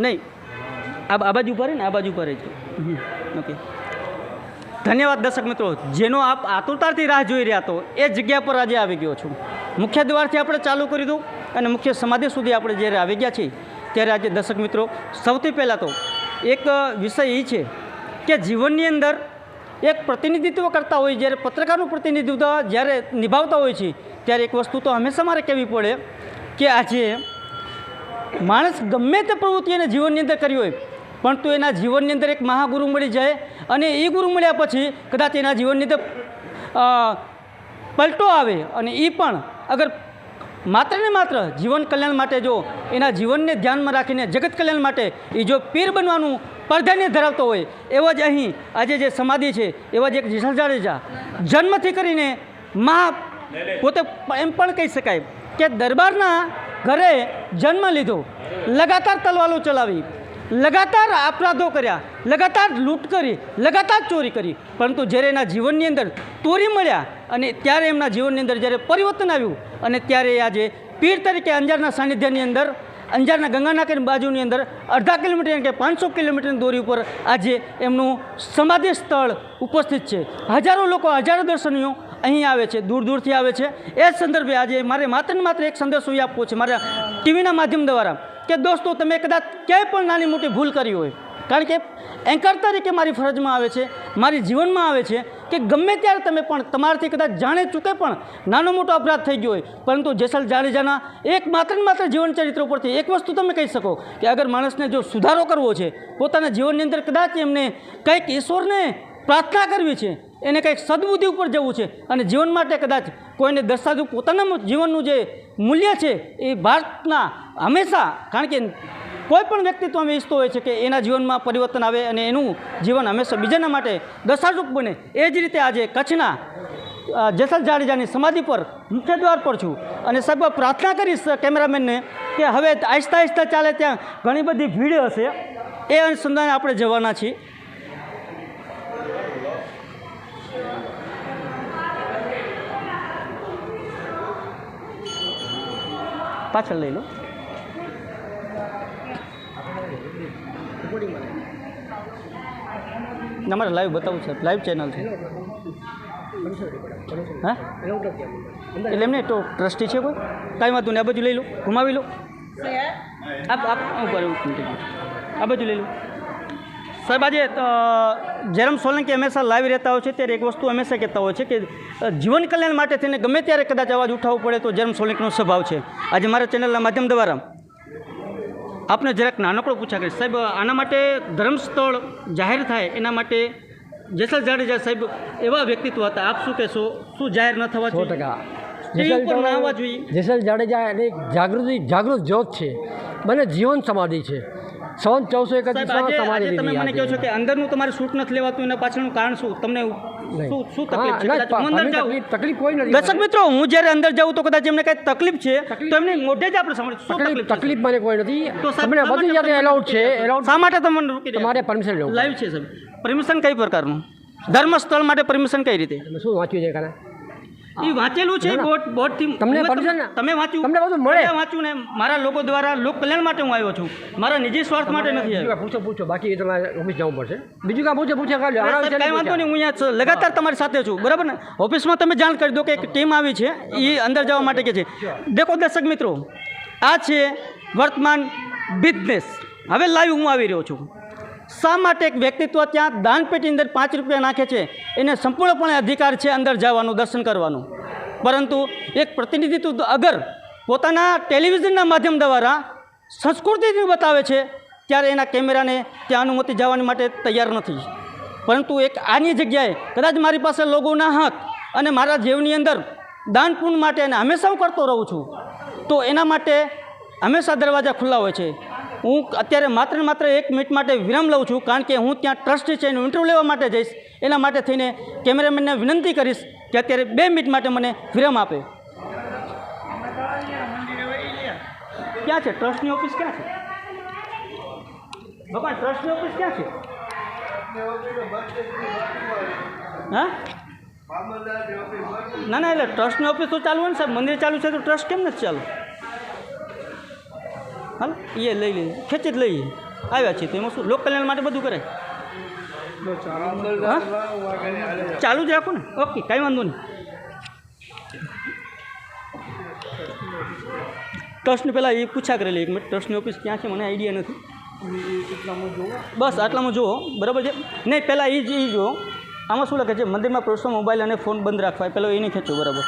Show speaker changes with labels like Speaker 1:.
Speaker 1: નહીં. આ આ બાજુ પર ને, આ બાજુ પર જ. ઓકે. ધન્યવાદ દર્શક મિત્રો. જેનો આપ આતુરતાથી રાહ જોઈ રહ્યા હતો એ જગ્યા પર આજે આવી ગયો છું. મુખ્ય દ્વારથી આપણે ચાલુ કરી દઉં અને મુખ્ય સમાધિ સુધી આપણે જ્યારે આવી ગયા છીએ, ત્યારે આજે દર્શક મિત્રો, સૌથી પહેલાં તો એક વિષય એ છે કે જીવનની અંદર એક પ્રતિનિધિત્વ કરતા હોય, જ્યારે પત્રકારનું પ્રતિનિધિત્વ જ્યારે નિભાવતા હોય છે, ત્યારે એક વસ્તુ તો હંમેશા મારે કહેવી પડે કે આજે માણસ ગમે તે પ્રવૃત્તિ એને જીવનની અંદર કરી હોય પરંતુ એના જીવનની અંદર એક મહાગુરુ મળી જાય અને એ ગુરુ મળ્યા પછી કદાચ એના જીવનની અંદર પલટો આવે અને એ પણ અગર માત્ર ને માત્ર જીવન કલ્યાણ માટે જો એના જીવનને ધ્યાનમાં રાખીને જગત કલ્યાણ માટે એ જો પીર બનવાનું પ્રાધાન્ય ધરાવતો હોય, એવો જ અહીં આજે જે સમાધિ છે, એવા જ એક જેસલ જાડેજા જન્મથી કરીને મહા પોતે એમ પણ કહી શકાય કે દરબારના ઘરે જન્મ લીધો. લગાતાર તલવાલો ચલાવી. લગાતાર અપરાધો કર્યા. લગાતાર લૂંટ કરી. લગાતાર ચોરી કરી. પરંતુ જ્યારે એના જીવનની અંદર તોરી મળ્યા અને ત્યારે એમના જીવનની અંદર જ્યારે પરિવર્તન આવ્યું અને ત્યારે આજે પીર તરીકે અંજારના સાનિધ્યની અંદર, અંજારના ગંગાનાકરની બાજુની અંદર અડધા કિલોમીટર કે પાંચસો કિલોમીટરની દોરી ઉપર આજે એમનું સમાધિ સ્થળ ઉપસ્થિત છે. હજારો લોકો હજારો દર્શનીઓ અહીં આવે છે, દૂર દૂરથી આવે છે. એ જ સંદર્ભે આજે મારે માત્ર ને માત્ર એક સંદેશો એ આપવો છે મારા ટીવીના માધ્યમ દ્વારા કે દોસ્તો, તમે કદાચ ક્યાંય પણ નાની મોટી ભૂલ કરી હોય, કારણ કે એન્કર તરીકે મારી ફરજમાં આવે છે, મારી જીવનમાં આવે છે કે ગમે ત્યારે તમે પણ તમારાથી કદાચ જાણે ચૂકે પણ નાનો મોટો અપરાધ થઈ ગયો હોય, પરંતુ જેસલ જાડેજાના એક માત્ર ને માત્ર જીવન ચરિત્ર ઉપરથી એક વસ્તુ તમે કહી શકો કે અગર માણસને જો સુધારો કરવો છે, પોતાના જીવનની અંદર કદાચ એમને કંઈક ઈશ્વરને પ્રાર્થના કરવી છે. એને કંઈક સદબુદ્ધિ ઉપર જવું છે. અને જીવન માટે કદાચ કોઈને દર્શાવતું પોતાના જીવનનું જે મૂલ્ય છે એ ભારતના હંમેશા, કારણ કે કોઈ પણ વ્યક્તિત્વ અમે ઈચ્છતો હોય છે કે એના જીવનમાં પરિવર્તન આવે અને એનું જીવન હંમેશા બીજાના માટે દશારૂપ બને. એ જ રીતે આજે કચ્છના જેસલ જાડેજાની સમાધિ પર, મુખ્ય દ્વાર પર છું. અને સાહેબ પ્રાર્થના કરીશ કેમેરામેનને કે હવે આહિસ્તા આહિસ્તા ચાલે ત્યાં ઘણી બધી ભીડ હશે. એ અનુસંધાને આપણે જવાના છીએ. પાછળ લઈ લો. અમારે લાઈવ બતાવવું છે. લાઈવ ચેનલ છે. હા? એટલે એમને તો ટ્રસ્ટી છે કોઈ? કાંઈ વાંધો નહીં આ બાજુ લઈ લો. ઘુમાવી લો. આપ આપ ઉપર આ બાજુ લઈ લો. સાહેબ આજે જયરામ સોલંકી હંમેશા લાઈવ રહેતા હોય છે. ત્યારે એક વસ્તુ હંમેશા કહેતા હોય છે કે જીવન કલ્યાણ માટે થઈને ગમે ત્યારે કદાચ અવાજ ઉઠાવવો પડે તો જયરામ સોલંકીનો સ્વભાવ છે. આજે મારા ચેનલના માધ્યમ દ્વારા આપને જરાક નાનકડો પૂછા કરીશ. સાહેબ આના માટે ધર્મસ્થળ જાહેર થાય એના માટે જેસલ જાડેજા સાહેબ એવા વ્યક્તિત્વ હતા. આપ શું કહેશો? શું જાહેર ન થવા
Speaker 2: સો ટકા. જેસલ જાડેજા એટલે જાગૃતિ જાગૃત જ્યોત છે. મને જીવન સમાધિ છે. સન ચૌદસો સમાધિ
Speaker 1: આજે તમે મને કહો છો. કે અંદરનું તમારે શૂટ નથી લેવાતું એના પાછળનું કારણ શું? તમને તકલીફ
Speaker 2: કોઈ નથી
Speaker 1: દર્શક મિત્રો હું જ્યારે અંદર જાઉં તો કદાચ એમને કંઈ તકલીફ છે તો એમને મોઢે જ આપણે
Speaker 2: તકલીફ
Speaker 1: તકલીફ છે?
Speaker 2: મને કોઈ નથી. તમને બધી
Speaker 1: માટે
Speaker 2: એલાઉડ છે? એલાઉડ
Speaker 1: શા માટે તમે મને રોકી રહ્યા
Speaker 2: તમારે પરમિશન લેવું
Speaker 1: લાઈવ છે સાહેબ. પરમિશન કઈ પ્રકારનું? ધર્મસ્થળ માટે પરમિશન કઈ રીતે?
Speaker 2: શું વાંચ્યું છે
Speaker 1: એ વાંચેલું છે બોર્ડ બોર્ડથી
Speaker 2: તમને?
Speaker 1: તમે વાંચ્યું.
Speaker 2: તમને બધું મળે.
Speaker 1: વાંચ્યું ને મારા લોકો દ્વારા લોક કલ્યાણ માટે હું આવ્યો છું. મારા નિજી સ્વાર્થ માટે નથી આવ્યો
Speaker 2: પૂછો પૂછો. બાકી તમારે ઓફિસ જવું પડશે. બીજું કાંઈ પૂછો પૂછો. કાઢ લો આના
Speaker 1: સાહેબ,
Speaker 2: વિશે
Speaker 1: કાંઈ વાંધો નહીં હું અહીંયા લગાતાર તમારી સાથે છું બરાબર ને? ઓફિસમાં તમે જાણ કરી દો કે એક ટીમ આવી છે એ અંદર જવા માટે કે છે. દેખો દર્શક મિત્રો આ છે વર્તમાન બિઝનેસ. હવે લાઈવ હું આવી રહ્યો છું. શા માટે એક વ્યક્તિત્વ ત્યાં દાનપેટી અંદર પાંચ રૂપિયા નાખે છે? એને સંપૂર્ણપણે અધિકાર છે અંદર જવાનું, દર્શન કરવાનું. પરંતુ એક પ્રતિનિધિત્વ અગર પોતાના ટેલિવિઝનના માધ્યમ દ્વારા સંસ્કૃતિથી બતાવે છે, ત્યારે એના કેમેરાને ત્યાં અનુમતિ જવાની માટે તૈયાર નથી. પરંતુ એક આની જગ્યાએ કદાચ મારી પાસે લોકોના હક અને મારા જીવની અંદર દાન પુણ્ય માટે અને હંમેશા હું કરતો રહું છું, તો એના માટે હંમેશા દરવાજા ખુલ્લા હોય છે. હું અત્યારે માત્ર ને માત્ર એક મિનિટ માટે વિરામ લઉં છું, કારણ કે હું ત્યાં ટ્રસ્ટી છે એનું ઇન્ટરવ્યૂ લેવા માટે જઈશ. એના માટે થઈને કેમેરામેનને વિનંતી કરીશ કે અત્યારે બે મિનિટ માટે મને વિરામ આપે. ક્યાં છે? ટ્રસ્ટની ઓફિસ ક્યાં છે? ભગવાન ટ્રસ્ટની ઓફિસ ક્યાં છે? હા? ના ના, એટલે ટ્રસ્ટની ઓફિસ તો ચાલુ હોય ને સાહેબ. મંદિર ચાલુ છે તો ટ્રસ્ટ કેમ નથી ચાલુ? હાલ એ લઈ લઈએ ખેંચી જ લઈએ. આવ્યા છીએ તો એમાં શું લોક કલ્યાણ માટે બધું કરે ચાલુ જ રાખો ને. ઓકે કાંઈ વાંધો નહીં. ટ્રસ્ટની પહેલાં એ પૂછા કરેલી એક મિનિટ. ટ્રસ્ટની ઓફિસ ક્યાં છે મને આઈડિયા નથી. બસ આટલામાં જુઓ બરાબર છે? નહીં પહેલાં એ જ એ જુઓ. આમાં શું લખે છે? મંદિરમાં પ્રવેશો મોબાઈલ અને ફોન બંધ રાખવા પહેલાં એ નહીં ખેંચો બરાબર.